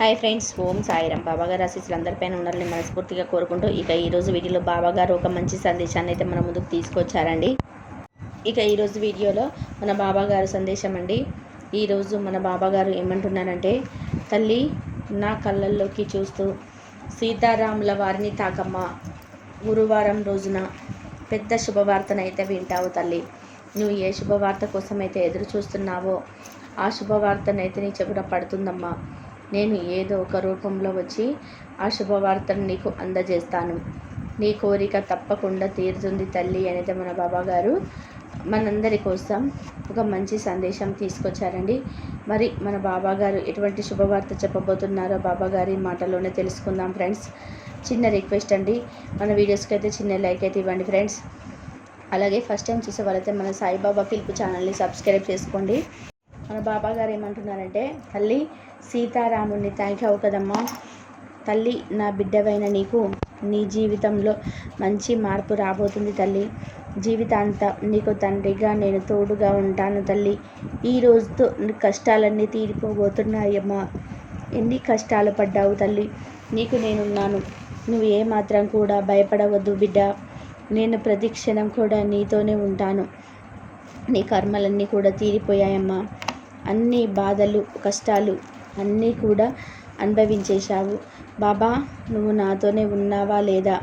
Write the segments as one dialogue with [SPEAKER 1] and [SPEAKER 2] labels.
[SPEAKER 1] Hi friends ఓం సాయిరామ్. బాబాగారు ఆశీస్సులు అందరిపైన ఉండాలని మనస్ఫూర్తిగా కోరుకుంటూ ఇక ఈరోజు వీడియోలో బాబాగారు ఒక మంచి సందేశాన్ని అయితే మన ముందుకు తీసుకొచ్చారండి. ఇక ఈరోజు వీడియోలో మన బాబాగారు సందేశం అండి. ఈరోజు మన బాబాగారు ఏమంటున్నారంటే తల్లి నా కళ్ళల్లోకి చూస్తూ సీతారాముల వారిని తాకమ్మ. గురువారం రోజున పెద్ద శుభవార్తనైతే వింటావు తల్లి. నువ్వు ఏ శుభవార్త కోసం అయితే ఎదురు చూస్తున్నావో ఆ శుభవార్తనైతే నీ చెవిన పడుతుందమ్మా. నేను ఏదో ఒక రూపంలో వచ్చి ఆ శుభవార్తను నీకు అందజేస్తాను. నీ కోరిక తప్పకుండా తీరుతుంది తల్లి అనేది మన బాబా గారు మనందరి కోసం ఒక మంచి సందేశం తీసుకొచ్చారండి. మరి మన బాబా గారు ఎటువంటి శుభవార్త చెప్పబోతున్నారో బాబా గారి మాటలోనే తెలుసుకుందాం ఫ్రెండ్స్. చిన్న రిక్వెస్ట్ అండి. మన వీడియోస్కి అయితే చిన్న లైక్ అయితే ఇవ్వండి ఫ్రెండ్స్. అలాగే ఫస్ట్ టైం చూసే వాళ్ళైతే మన సాయిబాబా పిలుపు ఛానల్ని సబ్స్క్రైబ్ చేసుకోండి. మన బాబా గారు ఏమంటున్నారంటే తల్లి సీతారాముడిని తాకావు కదమ్మా. తల్లి నా బిడ్డవైన నీకు నీ జీవితంలో మంచి మార్పు రాబోతుంది తల్లి. జీవితాంతం నీకు తండ్రిగా నేను తోడుగా ఉంటాను తల్లి. ఈ రోజుతో కష్టాలన్నీ తీరిపోబోతున్నాయమ్మా. ఎన్ని కష్టాలు పడ్డావు తల్లి. నీకు నేనున్నాను. నువ్వు ఏమాత్రం కూడా భయపడవద్దు బిడ్డ. నేను ప్రతి క్షణం కూడా నీతోనే ఉంటాను. నీ కర్మలన్నీ కూడా తీరిపోయాయమ్మా. అన్ని బాధలు కష్టాలు అన్నీ కూడా అనుభవించేశావు. బాబా నువ్వు నాతోనే ఉన్నావా లేదా?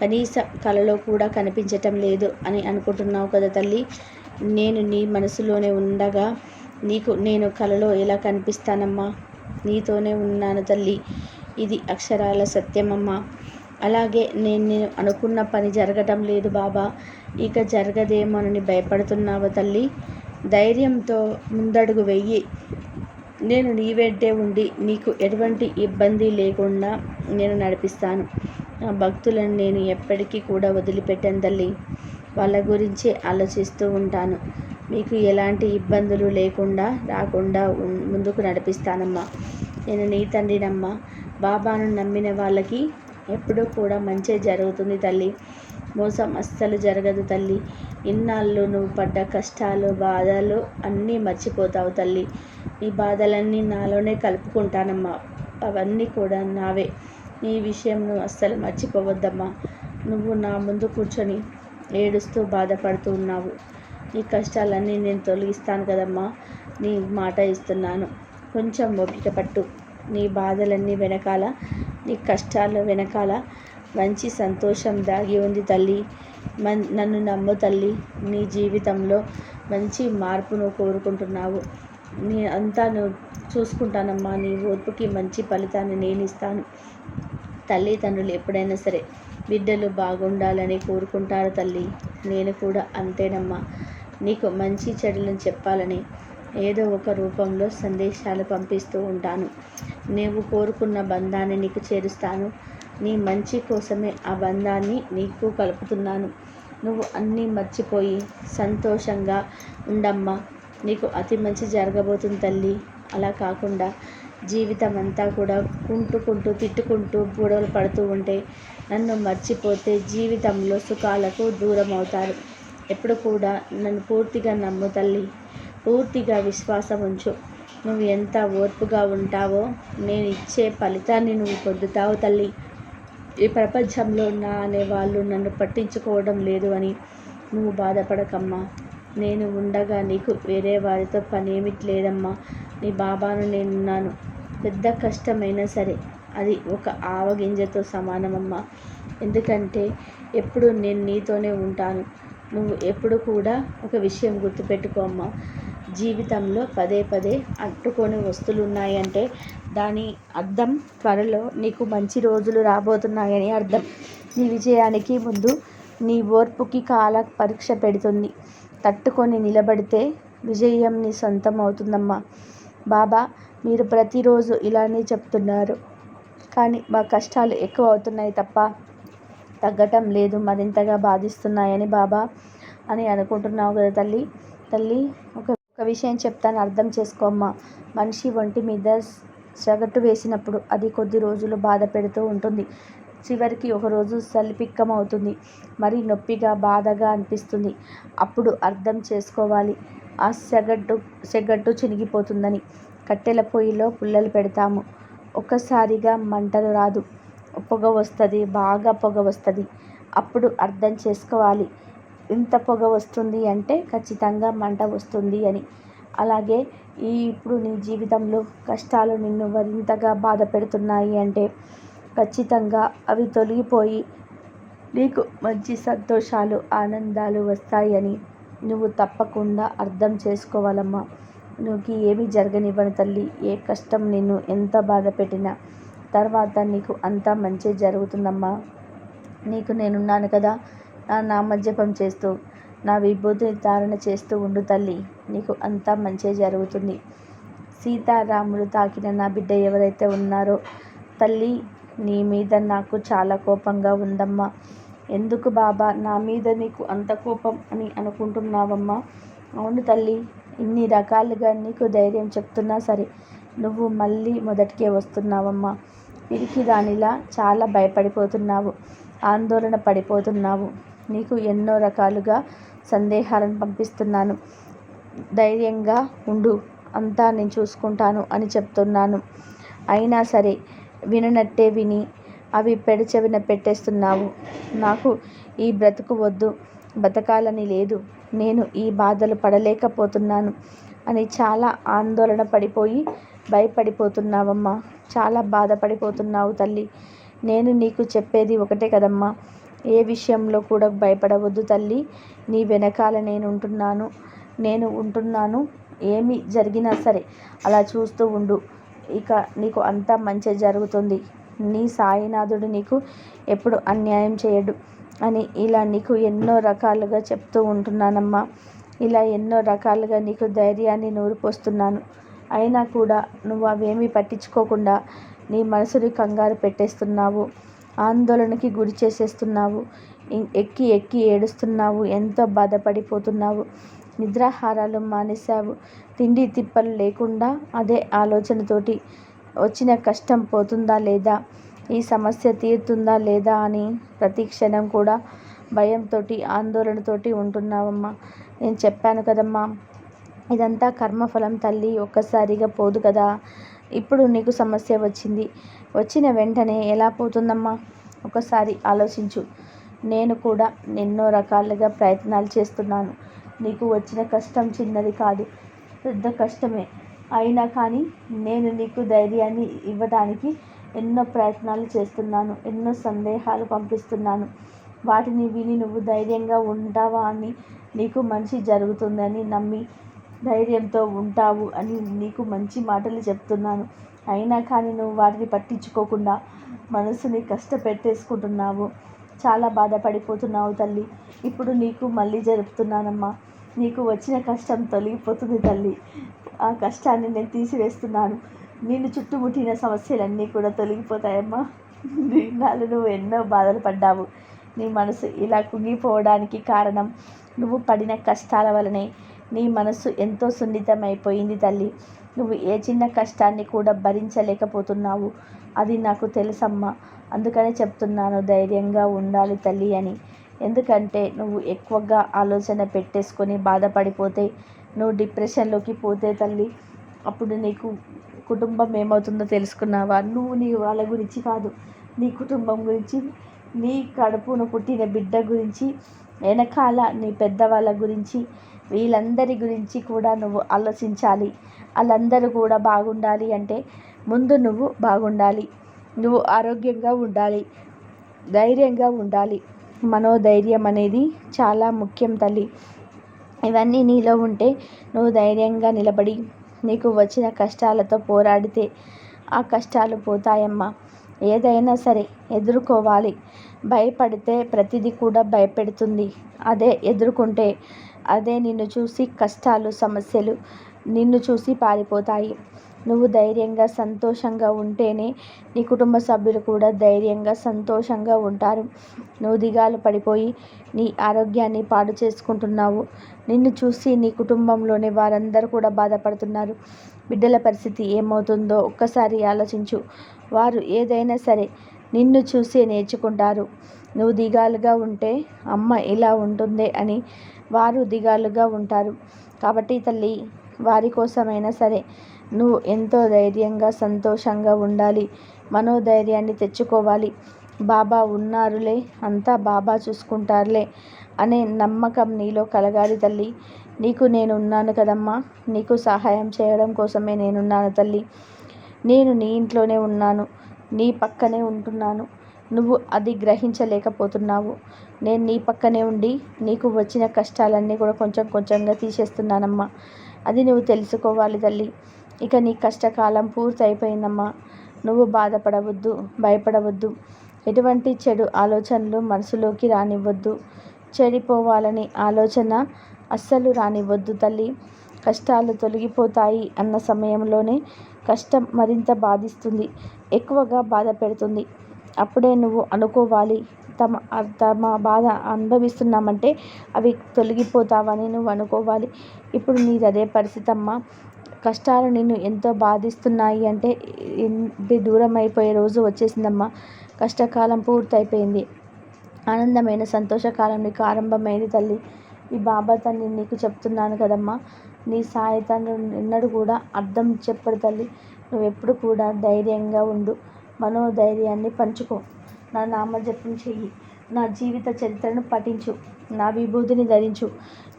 [SPEAKER 1] కనీస కలలో కూడా కనిపించటం లేదు అని అనుకుంటున్నావు కదా తల్లి. నేను నీ మనసులోనే ఉండగా నీకు నేను కలలో ఎలా కనిపిస్తానమ్మా? నీతోనే ఉన్నాను తల్లి. ఇది అక్షరాల సత్యమమ్మా. అలాగే నేను నేను అనుకున్న పని జరగటం లేదు బాబా. ఇక జరగదేమోనని భయపడుతున్నావు తల్లి. ధైర్యంతో ముందడుగు వెయ్యి నేను నీ వెంటే ఉండి నీకు ఎటువంటి ఇబ్బంది లేకుండా నేను నడిపిస్తాను. నా భక్తులను నేను ఎప్పటికీ కూడా వదిలిపెట్టాను తల్లి. వాళ్ళ గురించి ఆలోచిస్తూ ఉంటాను. మీకు ఎలాంటి ఇబ్బందులు లేకుండా రాకుండా ముందుకు నడిపిస్తానమ్మా. నేను నీ తండ్రినమ్మా. బాబాను నమ్మిన వాళ్ళకి ఎప్పుడూ కూడా మంచి జరుగుతుంది తల్లి. మోసం అస్సలు జరగదు తల్లి. ఇన్నాళ్ళు నువ్వు పడ్డ కష్టాలు బాధలు అన్నీ మర్చిపోతావు తల్లి. ఈ బాధలన్నీ నాలోనే కలుపుకుంటానమ్మా. అవన్నీ కూడా నావే. నీ విషయం నువ్వు అస్సలు మర్చిపోవద్దమ్మా. నువ్వు నా ముందు కూర్చొని ఏడుస్తూ బాధపడుతూ ఉన్నావు. నీ కష్టాలన్నీ నేను తొలగిస్తాను కదమ్మా. నీ మాట ఇస్తున్నాను. కొంచెం ఓపిక పట్టు. నీ బాధలన్నీ వెనకాల నీ కష్టాలు వెనకాల మంచి సంతోషం దాగి ఉంది తల్లి. మన్ నన్ను నమ్ము తల్లి. నీ జీవితంలో మంచి మార్పును కోరుకుంటున్నావు. నీ అంతా నువ్వు చూసుకుంటానమ్మా. నీ ఓర్పుకి మంచి ఫలితాన్ని నేను ఇస్తాను. తల్లిదండ్రులు ఎప్పుడైనా సరే బిడ్డలు బాగుండాలని కోరుకుంటారు తల్లి. నేను కూడా అంతేనమ్మా. నీకు మంచి చెడులను చెప్పాలని ఏదో ఒక రూపంలో సందేశాలు పంపిస్తూ ఉంటాను. నీవు కోరుకున్న బంధాన్ని నీకు చేరుస్తాను. నీ మంచి కోసమే ఆ బంధాన్ని నీకు కలుపుతున్నాను. నువ్వు అన్నీ మర్చిపోయి సంతోషంగా ఉండమ్మా. నీకు అతి మంచి జరగబోతుంది తల్లి. అలా కాకుండా జీవితం అంతా కూడా కుంటుకుంటూ తిట్టుకుంటూ గొడవలు పడుతూ ఉంటే నన్ను మర్చిపోతే జీవితంలో సుఖాలకు దూరం అవుతారు ఎప్పుడు కూడా నన్ను పూర్తిగా నమ్ము తల్లి. పూర్తిగా విశ్వాసం ఉంచు. నువ్వు ఎంత ఓర్పుగా ఉంటావో నేను ఇచ్చే ఫలితాన్ని నువ్వు పొందుతావు తల్లి. ఈ ప్రపంచంలో నా అనే వాళ్ళు నన్ను పట్టించుకోవడం లేదు అని నువ్వు బాధపడకమ్మా. నేను ఉండగా నీకు వేరే వారితో పనేమి లేదమ్మా నీ బాబాను నేనున్నాను. పెద్ద కష్టమైనా సరే అది ఒక ఆవగింజతో సమానమమ్మా. ఎందుకంటే ఎప్పుడు నేను నీతోనే ఉంటాను. నువ్వు ఎప్పుడు కూడా ఒక విషయం గుర్తుపెట్టుకో అమ్మా జీవితంలో పదే పదే అంటుకొని వస్తువులు దాని అర్థం త్వరలో నీకు మంచి రోజులు రాబోతున్నాయని అర్థం. నీ విజయానికి ముందు నీ ఓర్పుకి కాల పరీక్ష పెడుతుంది. తట్టుకొని నిలబడితే విజయం నీ సొంతం అవుతుందమ్మా. బాబా మీరు ప్రతిరోజు ఇలానే చెప్తున్నారు. కానీ మా కష్టాలు ఎక్కువ అవుతున్నాయి తప్ప తగ్గటం లేదు మరింతగా బాధిస్తున్నాయని బాబా అని అనుకుంటున్నావు కదా తల్లి? తల్లి ఒక ఒక విషయం చెప్తాను అర్థం చేసుకోమ్మా. మనిషి ఒంటి మీద సగటు వేసినప్పుడు అది కొద్ది రోజులు బాధ పెడుతూ ఉంటుంది. చివరికి ఒకరోజు సలిపిక్కం అవుతుంది మరి నొప్పిగా బాధగా అనిపిస్తుంది. అప్పుడు అర్థం చేసుకోవాలి. ఆ సెగట్టు సెగట్టు చినిగిపోతుందని. కట్టెల పొయ్యిలో పుల్లలు పెడతాము. ఒక్కసారిగా మంటలు రాదు. పొగ వస్తుంది బాగా పొగ వస్తుంది. అప్పుడు అర్థం చేసుకోవాలి. ఇంత పొగ వస్తుంది అంటే ఖచ్చితంగా మంట వస్తుంది అని. అలాగే ఈ ఇప్పుడు నీ జీవితంలో కష్టాలు నిన్ను మరింతగా బాధ పెడుతున్నాయి అంటే ఖచ్చితంగా అవి తొలగిపోయి నీకు మంచి సంతోషాలు ఆనందాలు వస్తాయని నువ్వు తప్పకుండా అర్థం చేసుకోవాలమ్మా. నువ్వు ఏమీ జరగనివ్వను తల్లి ఏ కష్టం నిన్ను ఎంత బాధ పెట్టినా తర్వాత నీకు అంతా మంచి జరుగుతుందమ్మా. నీకు నేనున్నాను కదా నా నామజపం చేస్తూ నా విభూతిని ధారణ చేస్తూ ఉండు తల్లి. నీకు అంతా మంచి జరుగుతుంది. సీతారాములు తాకిన నా బిడ్డ ఎవరైతే ఉన్నారో తల్లి నీ మీద నాకు చాలా కోపంగా ఉందమ్మా. ఎందుకు బాబా? నా మీద నీకు అంత కోపం అని అనుకుంటున్నావమ్మా? అవును తల్లి ఇన్ని రకాలుగా నీకు ధైర్యం చెప్తున్నా సరే నువ్వు మళ్ళీ మొదటికే వస్తున్నావమ్మా. పిరికి దానిలా చాలా భయపడిపోతున్నావు ఆందోళన పడిపోతున్నావు. నీకు ఎన్నో రకాలుగా సందేహాలను పంపిస్తున్నాను. ధైర్యంగా ఉండు. అంతా నేను చూసుకుంటాను అని చెప్తున్నాను. అయినా సరే విననట్టే విని అవి పెడచెవిన పెట్టేస్తున్నావు. నాకు ఈ బ్రతుకు వద్దు. బతకాలని లేదు. నేను ఈ బాధలు పడలేకపోతున్నాను అని చాలా ఆందోళన పడిపోయి భయపడిపోతున్నావమ్మా. చాలా బాధపడిపోతున్నావు తల్లి. నేను నీకు చెప్పేది ఒకటే కదమ్మా. ఏ విషయంలో కూడా భయపడవద్దు తల్లి. నీ వెనకాల నేను ఉంటున్నాను నేను ఉంటున్నాను. ఏమి జరిగినా సరే అలా చూస్తూ ఉండు. ఇక నీకు అంతా మంచి జరుగుతుంది. నీ సాయినాథుడు నీకు ఎప్పుడు అన్యాయం చేయడు అని ఇలా నీకు ఎన్నో రకాలుగా చెప్తూ ఉంటున్నానమ్మా. ఇలా ఎన్నో రకాలుగా నీకు ధైర్యాన్ని నూరిపోస్తున్నాను. అయినా కూడా నువ్వు అవేమీ పట్టించుకోకుండా నీ మనసుని కంగారు పెట్టేస్తున్నావు. ఆందోళనకి గురి చేసేస్తున్నావు. ఎక్కి ఎక్కి ఏడుస్తున్నావు. ఎంతో బాధపడిపోతున్నావు. నిద్రాహారాలు మానేశావు. తిండి తిప్పలు లేకుండా అదే ఆలోచనతోటి వచ్చిన కష్టం పోతుందా లేదా? ఈ సమస్య తీరుతుందా లేదా అని ప్రతి క్షణం కూడా భయంతో ఆందోళనతోటి ఉంటున్నావమ్మా. నేను చెప్పాను కదమ్మా. ఇదంతా కర్మఫలం తల్లి ఒక్కసారిగా పోదు కదా. ఇప్పుడు నీకు సమస్య వచ్చింది. వచ్చిన వెంటనే ఎలా పోతుందమ్మా? ఒకసారి ఆలోచించు. నేను కూడా ఎన్నో రకాలుగా ప్రయత్నాలు చేస్తున్నాను. నీకు వచ్చిన కష్టం చిన్నది కాదు. పెద్ద కష్టమే. అయినా కానీ నేను నీకు ధైర్యాన్ని ఇవ్వడానికి ఎన్నో ప్రయత్నాలు చేస్తున్నాను. ఎన్నో సందేహాలు పంపిస్తున్నాను. వాటిని విని నువ్వు ధైర్యంగా ఉంటావా అని నీకు మంచి జరుగుతుందని నమ్మి ధైర్యంతో ఉంటావు అని నీకు మంచి మాటలు చెప్తున్నాను. అయినా కానీ నువ్వు వాటిని పట్టించుకోకుండా మనసుని కష్టపెట్టేసుకుంటున్నావు. చాలా బాధపడిపోతున్నావు తల్లి. ఇప్పుడు నీకు మళ్ళీ జరుపుతున్నానమ్మా. నీకు వచ్చిన కష్టం తొలగిపోతుంది తల్లి. ఆ కష్టాన్ని నేను తీసివేస్తున్నాను. నేను చుట్టుముట్టిన సమస్యలన్నీ కూడా తొలగిపోతాయమ్మా. నిన్నాళ్ళు నువ్వు ఎన్నో బాధలు పడ్డావు. నీ మనసు ఇలా కుంగిపోవడానికి కారణం నువ్వు పడిన కష్టాల వలనే. నీ మనసు ఎంతో సున్నితమైపోయింది తల్లి. నువ్వు ఏ చిన్న కష్టాన్ని కూడా భరించలేకపోతున్నావు. అది నాకు తెలుసమ్మా. అందుకనే చెప్తున్నాను ధైర్యంగా ఉండాలి తల్లి అని. ఎందుకంటే నువ్వు ఎక్కువగా ఆలోచన పెట్టేసుకొని బాధపడిపోతే నువ్వు డిప్రెషన్లోకి పోతే తల్లి అప్పుడు నీకు కుటుంబం ఏమవుతుందో తెలుసుకున్నావా? నువ్వు నీ వాళ్ళ గురించి కాదు నీ కుటుంబం గురించి నీ కడుపును పుట్టిన బిడ్డ గురించి వెనకాల నీ పెద్దవాళ్ళ గురించి వీళ్ళందరి గురించి కూడా నువ్వు ఆలోచించాలి. వాళ్ళందరూ కూడా బాగుండాలి అంటే ముందు నువ్వు బాగుండాలి. నువ్వు ఆరోగ్యంగా ఉండాలి. ధైర్యంగా ఉండాలి. మనోధైర్యం అనేది చాలా ముఖ్యం తల్లి. ఇవన్నీ నీలో ఉంటే నువ్వు ధైర్యంగా నిలబడి నీకు వచ్చిన కష్టాలతో పోరాడితే ఆ కష్టాలు పోతాయమ్మా. ఏదైనా సరే ఎదుర్కోవాలి. భయపడితే ప్రతిదీ కూడా భయపెడుతుంది. అదే ఎదుర్కొంటే అదే నిన్ను చూసి కష్టాలు సమస్యలు నిన్ను చూసి పారిపోతాయి. నువ్వు ధైర్యంగా సంతోషంగా ఉంటేనే నీ కుటుంబ సభ్యులు కూడా ధైర్యంగా సంతోషంగా ఉంటారు. నువ్వు దిగాలు పడిపోయి నీ ఆరోగ్యాన్ని పాడు చేసుకుంటున్నావు. నిన్ను చూసి నీ కుటుంబంలోని వారందరూ కూడా బాధపడుతున్నారు. బిడ్డల పరిస్థితి ఏమవుతుందో ఒక్కసారి ఆలోచించు. వారు ఏదైనా సరే నిన్ను చూసి నేర్చుకుంటారు. నువ్వు దిగాలుగా ఉంటే అమ్మ ఇలా ఉంటుంది అని వారు దిగాలుగా ఉంటారు. కాబట్టి తల్లి వారి కోసమైనా సరే నువ్వు ఎంతో ధైర్యంగా సంతోషంగా ఉండాలి. మనోధైర్యాన్ని తెచ్చుకోవాలి. బాబా ఉన్నారులే అంతా బాబా చూసుకుంటారులే అనే నమ్మకం నీలో కలగాలి తల్లి. నీకు నేను ఉన్నాను కదమ్మా. నీకు సహాయం చేయడం కోసమే నేనున్నాను తల్లి. నేను నీ ఇంట్లోనే ఉన్నాను. నీ పక్కనే ఉంటున్నాను. నువ్వు అది గ్రహించలేకపోతున్నావు. నేను నీ పక్కనే ఉండి నీకు వచ్చిన కష్టాలన్నీ కూడా కొంచెం కొంచెంగా తీసేస్తున్నానమ్మా. అది నువ్వు తెలుసుకోవాలి తల్లి. ఇక నీ కష్టకాలం పూర్తి అయిపోయిందమ్మా నువ్వు బాధపడవద్దు భయపడవద్దు. ఎటువంటి చెడు ఆలోచనలు మనసులోకి రానివ్వద్దు. చెడిపోవాలని ఆలోచన అస్సలు రానివ్వద్దు తల్లి. కష్టాలు తొలగిపోతాయి అన్న సమయంలోనే కష్టం మరింత బాధిస్తుంది ఎక్కువగా బాధ పెడుతుంది. అప్పుడే నువ్వు అనుకోవాలి. తమ తమ బాధ అనుభవిస్తున్నామంటే అవి తొలగిపోతావని నువ్వు అనుకోవాలి. ఇప్పుడు నీది అదే పరిస్థితి అమ్మ. కష్టాలు నిన్ను ఎంతో బాధిస్తున్నాయి అంటే దూరం అయిపోయే రోజు వచ్చేసిందమ్మా. కష్టకాలం పూర్తయిపోయింది. ఆనందమైన సంతోషకాలం నీకు ఆరంభమైంది తల్లి. ఈ బాబా తల్లి నీకు చెప్తున్నాను కదమ్మా. నీ సాయి తండ్రి ఎన్నడూ కూడా అర్థం చెప్పడు తల్లి. నువ్వు ఎప్పుడు కూడా ధైర్యంగా ఉండు. మనోధైర్యాన్ని పంచుకో. నా నామజపం చెయ్యి. నా జీవిత చరిత్రను పఠించు. నా విభూతిని ధరించు.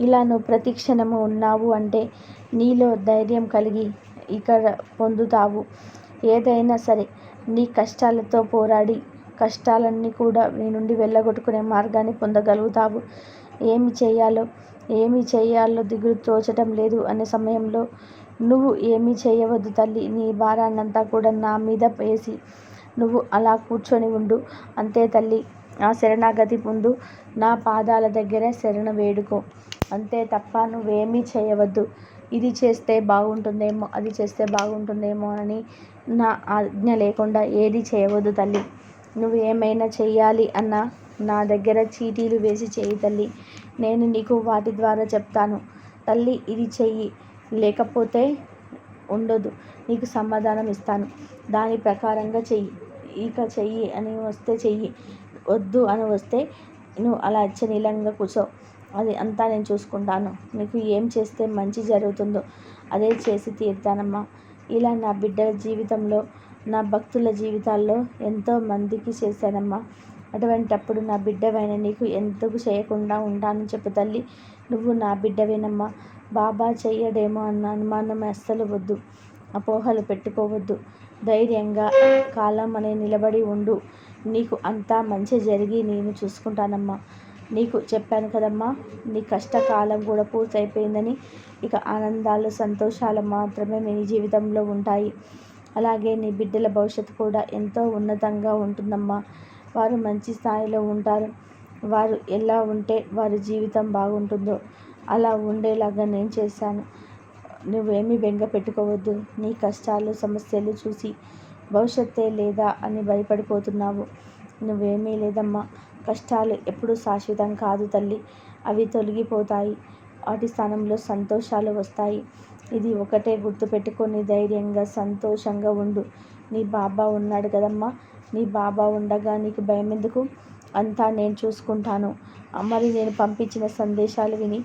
[SPEAKER 1] ఇలా నువ్వు ప్రతిక్షణము ఉన్నావు అంటే నీలో ధైర్యం కలిగి ఇక్కడ పొందుతావు. ఏదైనా సరే నీ కష్టాలతో పోరాడి కష్టాలన్నీ కూడా నీ నుండి వెళ్ళగొట్టుకునే మార్గాన్ని పొందగలుగుతావు. ఏమి చేయాలో ఏమి చేయాలో దిగులు తోచటం లేదు అనే సమయంలో నువ్వు ఏమీ చేయవద్దు తల్లి. నీ భారాన్నంతా కూడా నా మీద వేసి నువ్వు అలా కూర్చొని ఉండు. అంతే తల్లి. ఆ శరణాగతి పొందు నా పాదాల దగ్గర శరణ వేడుకో. అంతే తప్ప నువ్వేమీ చేయవద్దు. ఇది చేస్తే బాగుంటుందేమో అది చేస్తే బాగుంటుందేమో అని నా ఆజ్ఞ లేకుండా ఏది చేయవద్దు తల్లి. నువ్వు ఏమైనా చేయాలి అన్న నా దగ్గర చీటీలు వేసి చేయి తల్లి. నేను నీకు వాటి ద్వారా చెప్తాను. తల్లి ఇది చెయ్యి. లేకపోతే ఉండదు. నీకు సమాధానం ఇస్తాను. దాని ప్రకారంగా చెయ్యి. ఇక చెయ్యి అని వస్తే చెయ్యి. వద్దు అని వస్తే నువ్వు అలా అచ్చనీలంగా కూర్చో. అది అంతా నేను చూసుకుంటాను. నీకు ఏం చేస్తే మంచి జరుగుతుందో అదే చేసి తీరుతానమ్మా. ఇలా నా బిడ్డల జీవితంలో నా భక్తుల జీవితాల్లో ఎంతో మందికి చేశానమ్మా. అటువంటప్పుడు నా బిడ్డవైన నీకు ఎందుకు చేయకుండా ఉంటానని చెప్పు తల్లి. నువ్వు నా బిడ్డవేనమ్మా. బాబా చెయ్యడేమో అన్న అనుమానం అస్సలు వద్దు అపోహలు పెట్టుకోవద్దు. ధైర్యంగా కాలం అనే నిలబడి ఉండు. నీకు అంతా మంచి జరిగి నేను చూసుకుంటానమ్మా. నీకు చెప్పాను కదమ్మా నీ కష్టకాలం కూడా పూర్తయిపోయిందని. ఇక ఆనందాలు సంతోషాలు మాత్రమే నీ జీవితంలో ఉంటాయి. అలాగే నీ బిడ్డల భవిష్యత్తు కూడా ఎంతో ఉన్నతంగా ఉంటుందమ్మా. వారు మంచి స్థాయిలో ఉంటారు. వారు ఎలా ఉంటే వారి జీవితం బాగుంటుందో అలా ఉండేలాగా నేను చేశాను. నువ్వేమీ బెంగ పెట్టుకోవద్దు. నీ కష్టాలు సమస్యలు చూసి భవిష్యత్తే లేదా అని భయపడిపోతున్నావు. నువ్వేమీ లేదమ్మా. కష్టాలు ఎప్పుడు శాశ్వతం కాదు తల్లి. అవి తొలగిపోతాయి. వాటి స్థానంలో సంతోషాలు వస్తాయి. ఇది ఒకటే గుర్తుపెట్టుకొని ధైర్యంగా సంతోషంగా ఉండు. నీ బాబా ఉన్నాడు కదమ్మా. నీ బాబా ఉండగా నీకు భయం ఎందుకు అంతా నేను చూసుకుంటాను. మరి నేను పంపించిన సందేశాలు విని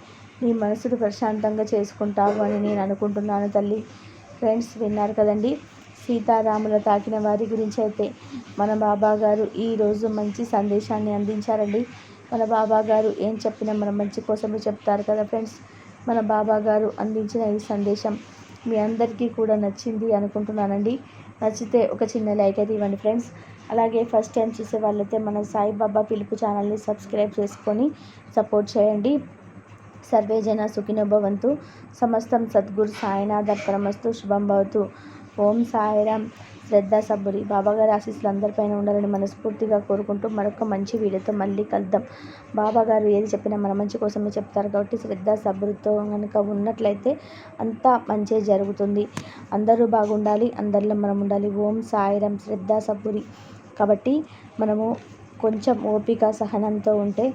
[SPEAKER 1] నీ మనసును ప్రశాంతంగా చేసుకుంటావు అని నేను అనుకుంటున్నాను తల్లి. ఫ్రెండ్స్ విన్నారు కదండి? సీతారాముల తాకిన వారి గురించి అయితే మన బాబా గారు ఈరోజు మంచి సందేశాన్ని అందించారండి. మన బాబా గారు ఏం చెప్పినా మన మంచి కోసమే చెప్తారు కదా ఫ్రెండ్స్? మన బాబా గారు అందించిన ఈ సందేశం మీ అందరికీ కూడా నచ్చింది అనుకుంటున్నానండి. నచ్చితే ఒక చిన్న లైక్ అయితే ఇవ్వండి ఫ్రెండ్స్. అలాగే ఫస్ట్ టైం చూసే వాళ్ళైతే మన సాయిబాబా పిలుపు ఛానల్ని సబ్స్క్రైబ్ చేసుకొని సపోర్ట్ చేయండి. సర్వే జన సుఖినోభవంతు సమస్తం సద్గురు సాయినాథ పరమస్తు శుభం భవతు. ఓం సాయిరామ్ శ్రద్ధ సబ్బురి బాబాగారి ఆశీస్సులు అందరిపైన ఉండాలని మనస్ఫూర్తిగా కోరుకుంటూ మరొక మంచి వీడియోతో మళ్ళీ కలుద్దాం. బాబాగారు ఏది చెప్పినా మన మంచి కోసమే చెప్తారు కాబట్టి శ్రద్ధ సబ్బురితో కనుక ఉన్నట్లయితే అంతా మంచి జరుగుతుంది. అందరూ బాగుండాలి అందరిలో మనం ఉండాలి. ఓం సాయిరామ్ శ్రద్ధ సబ్బురి కాబట్టి మనము కొంచెం ఓపిక సహనంతో ఉంటే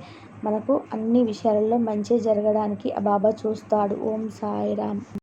[SPEAKER 1] మనకు అన్ని విషయాలలో మంచి జరగడానికి ఆ బాబా చూస్తాడు. ఓం సాయిరామ్.